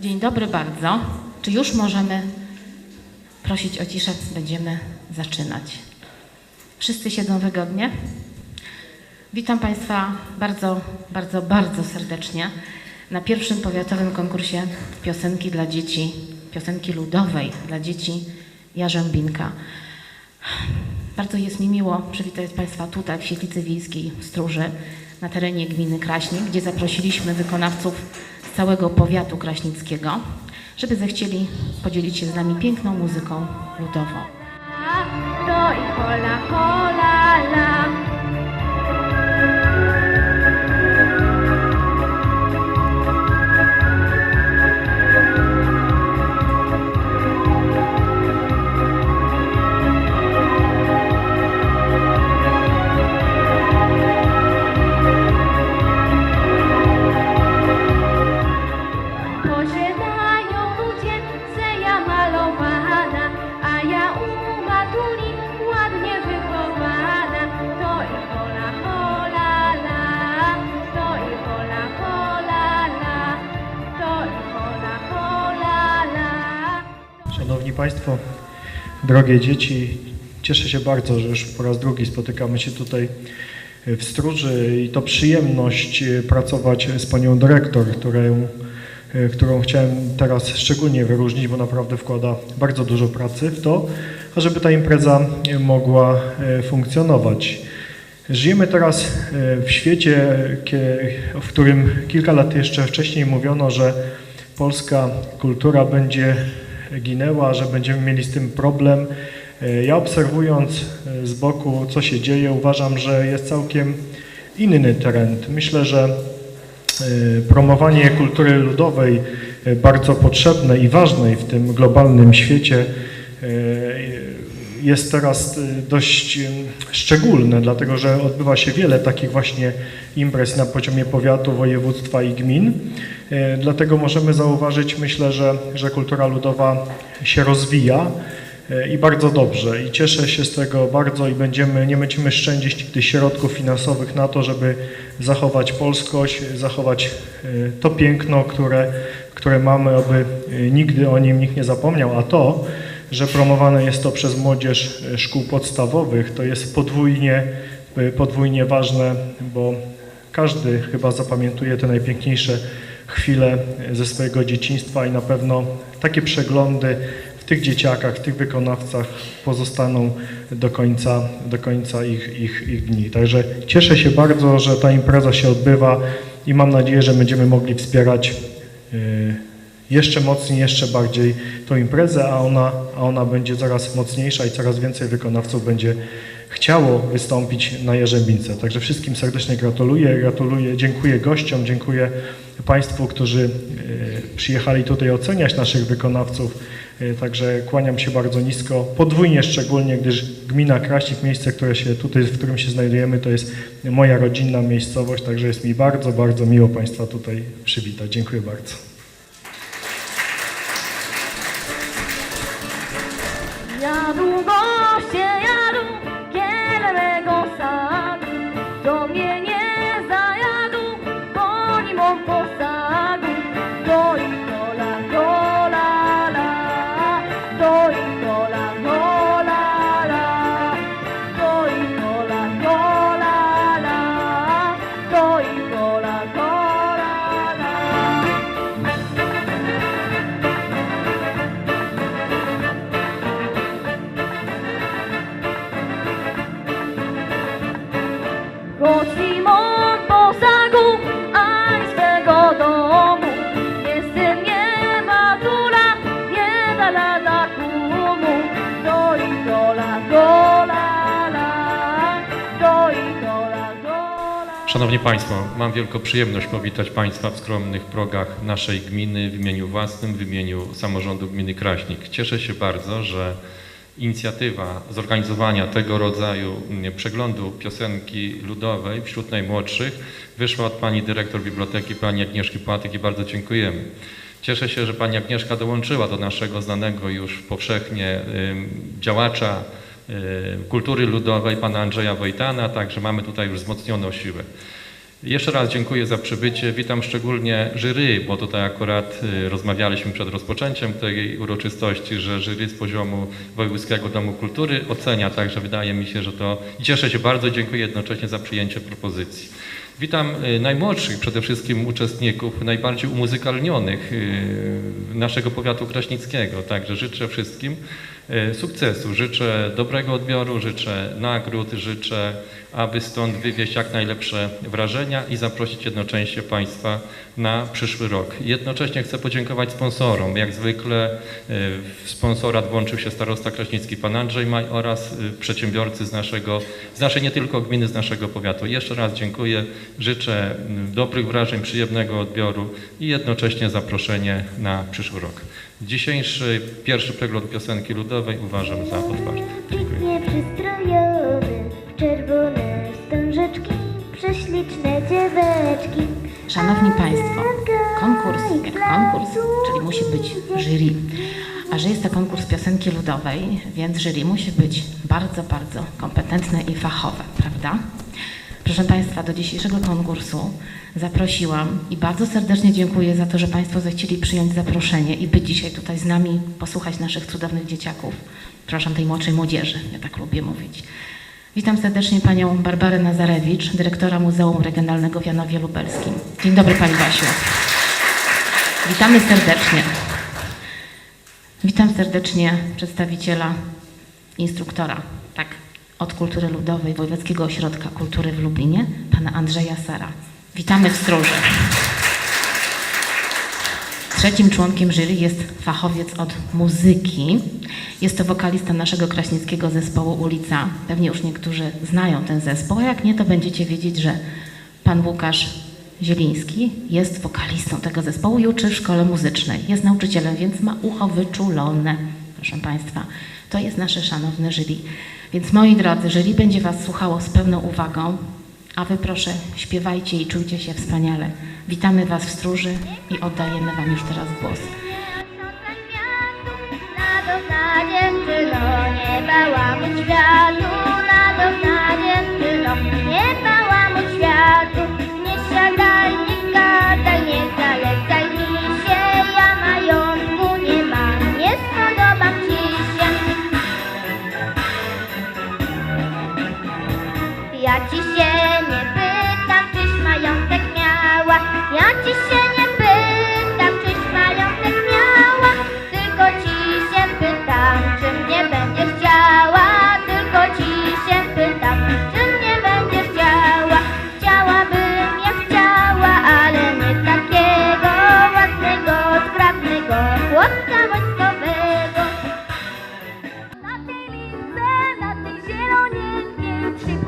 Dzień dobry bardzo. Czy już możemy prosić o ciszę? Będziemy zaczynać. Wszyscy siedzą wygodnie? Witam Państwa bardzo, bardzo, bardzo serdecznie na pierwszym powiatowym konkursie piosenki dla dzieci, piosenki ludowej dla dzieci Jarzębinka. Bardzo jest mi miło przywitać Państwa tutaj w Świetlicy Wiejskiej w Stróży na terenie gminy Kraśnik, gdzie zaprosiliśmy wykonawców całego powiatu kraśnickiego, żeby zechcieli podzielić się z nami piękną muzyką ludową. To i hola, hola, la. Państwo, drogie dzieci, cieszę się bardzo, że już po raz drugi spotykamy się tutaj w Stróży i to przyjemność e, pracować z Panią Dyrektor, którą, e, którą chciałem teraz szczególnie wyróżnić, bo naprawdę wkłada bardzo dużo pracy w to, ażeby ta impreza mogła e, funkcjonować. Żyjemy teraz w świecie, w którym kilka lat jeszcze wcześniej mówiono, że polska kultura będzie ginęła, że będziemy mieli z tym problem. E, Ja obserwując e, z boku, co się dzieje, uważam, że jest całkiem inny trend. Myślę, że e, promowanie kultury ludowej, bardzo potrzebnej i ważnej w tym globalnym świecie, jest teraz e, dość e, szczególne, dlatego że odbywa się wiele takich właśnie imprez na poziomie powiatu, województwa i gmin. E, Dlatego możemy zauważyć, myślę, że, że kultura ludowa się rozwija i bardzo dobrze. I cieszę się z tego bardzo i będziemy, nie będziemy szczędzić nigdy środków finansowych na to, żeby zachować polskość, zachować to piękno, które, które mamy, aby nigdy o nim nikt nie zapomniał. A to, że promowane jest to przez młodzież e, szkół podstawowych, to jest podwójnie, e, podwójnie ważne, bo każdy chyba zapamiętuje te najpiękniejsze chwile ze swojego dzieciństwa i na pewno takie przeglądy w tych dzieciakach, w tych wykonawcach pozostaną do końca, do końca ich, ich, ich dni. Także cieszę się bardzo, że ta impreza się odbywa i mam nadzieję, że będziemy mogli wspierać jeszcze mocniej, jeszcze bardziej tą imprezę, a ona, a ona będzie coraz mocniejsza i coraz więcej wykonawców będzie chciało wystąpić na Jerzębince. Także wszystkim serdecznie gratuluję, gratuluję, dziękuję gościom, dziękuję Państwu, którzy e, przyjechali tutaj oceniać naszych wykonawców. E, Także kłaniam się bardzo nisko, podwójnie szczególnie, gdyż gmina Kraśnik, miejsce, które się tutaj, w którym się znajdujemy, to jest moja rodzinna miejscowość, także jest mi bardzo, bardzo miło Państwa tutaj przywitać. Dziękuję bardzo. 如果邪恶 Szanowni Państwo, mam wielką przyjemność powitać Państwa w skromnych progach naszej gminy w imieniu własnym, w imieniu samorządu gminy Kraśnik. Cieszę się bardzo, że inicjatywa zorganizowania tego rodzaju mm, przeglądu piosenki ludowej wśród najmłodszych wyszła od Pani Dyrektor Biblioteki, Pani Agnieszki Płatek i bardzo dziękujemy. Cieszę się, że Pani Agnieszka dołączyła do naszego znanego już powszechnie działacza kultury ludowej, Pana Andrzeja Wojtana, także mamy tutaj już wzmocnioną siłę. Jeszcze raz dziękuję za przybycie. Witam szczególnie jury, bo tutaj akurat y, rozmawialiśmy przed rozpoczęciem tej uroczystości, że jury z poziomu Wojewódzkiego Domu Kultury ocenia, także wydaje mi się, że to cieszę się bardzo. Dziękuję jednocześnie za przyjęcie propozycji. Witam y, najmłodszych przede wszystkim uczestników, najbardziej umuzykalnionych y, naszego powiatu kraśnickiego. Także życzę wszystkim y, sukcesu, życzę dobrego odbioru, życzę nagród, życzę, aby stąd wywieźć jak najlepsze wrażenia i zaprosić jednocześnie Państwa na przyszły rok. Jednocześnie chcę podziękować sponsorom. Jak zwykle y, w sponsorat włączył się starosta kraśnicki pan Andrzej Maj oraz y, przedsiębiorcy z naszego, z naszej nie tylko gminy, z naszego powiatu. Jeszcze raz dziękuję, życzę dobrych wrażeń, przyjemnego odbioru i jednocześnie zaproszenie na przyszły rok. Dzisiejszy pierwszy przegląd piosenki ludowej uważam za otwarty. Dziękuję. Czerwone wstążeczki, prześliczne dzieweczki. Szanowni Państwo, konkurs jak konkurs, czyli musi być jury. A że jest to konkurs piosenki ludowej, więc jury musi być bardzo, bardzo kompetentne i fachowe, prawda? Proszę Państwa, do dzisiejszego konkursu zaprosiłam i bardzo serdecznie dziękuję za to, że Państwo zechcieli przyjąć zaproszenie i być dzisiaj tutaj z nami, posłuchać naszych cudownych dzieciaków. Przepraszam, tej młodszej młodzieży, ja tak lubię mówić. Witam serdecznie Panią Barbarę Nazarewicz, dyrektora Muzeum Regionalnego w Janowie Lubelskim. Dzień dobry Pani Basiu. Witamy serdecznie. Witam serdecznie przedstawiciela, instruktora, tak, od Kultury Ludowej Wojewódzkiego Ośrodka Kultury w Lublinie, Pana Andrzeja Sara. Witamy w stróży. Trzecim członkiem jury jest fachowiec od muzyki. Jest to wokalista naszego kraśnickiego zespołu Ulica. Pewnie już niektórzy znają ten zespół, a jak nie, to będziecie wiedzieć, że pan Łukasz Zieliński jest wokalistą tego zespołu i uczy w szkole muzycznej. Jest nauczycielem, więc ma ucho wyczulone. Proszę Państwa, to jest nasze szanowne jury. Więc moi drodzy, jury będzie Was słuchało z pełną uwagą, a Wy proszę śpiewajcie i czujcie się wspaniale. Witamy Was w stróży i oddajemy Wam już teraz głos.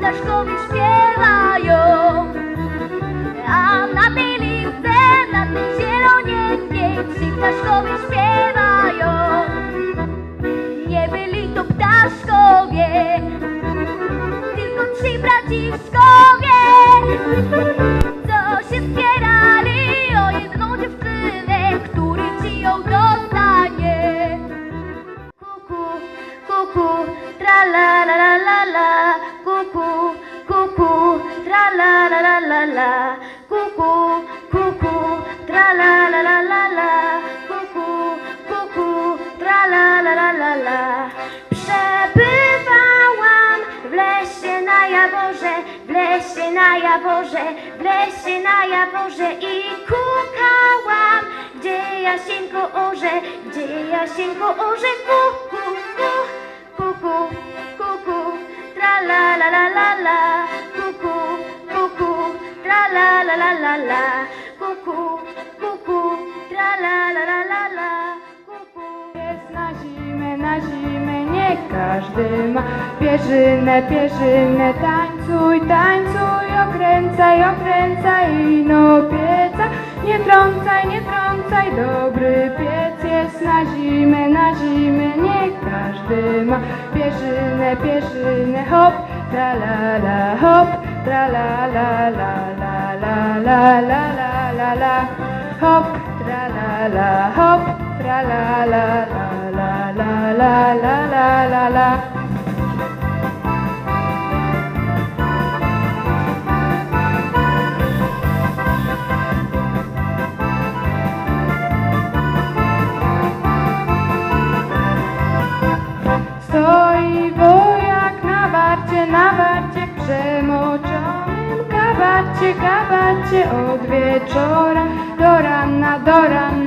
Ptaszkowie śpiewają. A na tej lince, na tej zielonieńkiej trzy ptaszkowie śpiewają. Nie byli to ptaszkowie, tylko trzy braciszkowie, co się spierali lesie na Jaworze, w lesie na Jaworze i kukałam, gdzie Jasieńko orze, gdzie Jasieńko orze, ku, ku, ku, kuku, kuku, tra la la la la la, kuku, kuku, tra la la la la la, kuku, kuku, tra la la la la la, kuku. Jest na zimę, na zimę, każdy ma pierzynę, pierzynę. Tańcuj, tańcuj, okręcaj, okręcaj no pieca. Nie trącaj, nie trącaj, dobry piec jest na zimę, na zimę. Nie każdy ma pierzynę, pierzynę. Hop, tra la la, hop, tra la la la la la la la la la la. Hop, tra la la, hop, Tra la la la la la la la la la Stoi wojak na warcie, na warcie przemoczonym. Kawacie, kawacie od wieczora. Do rana, do rana.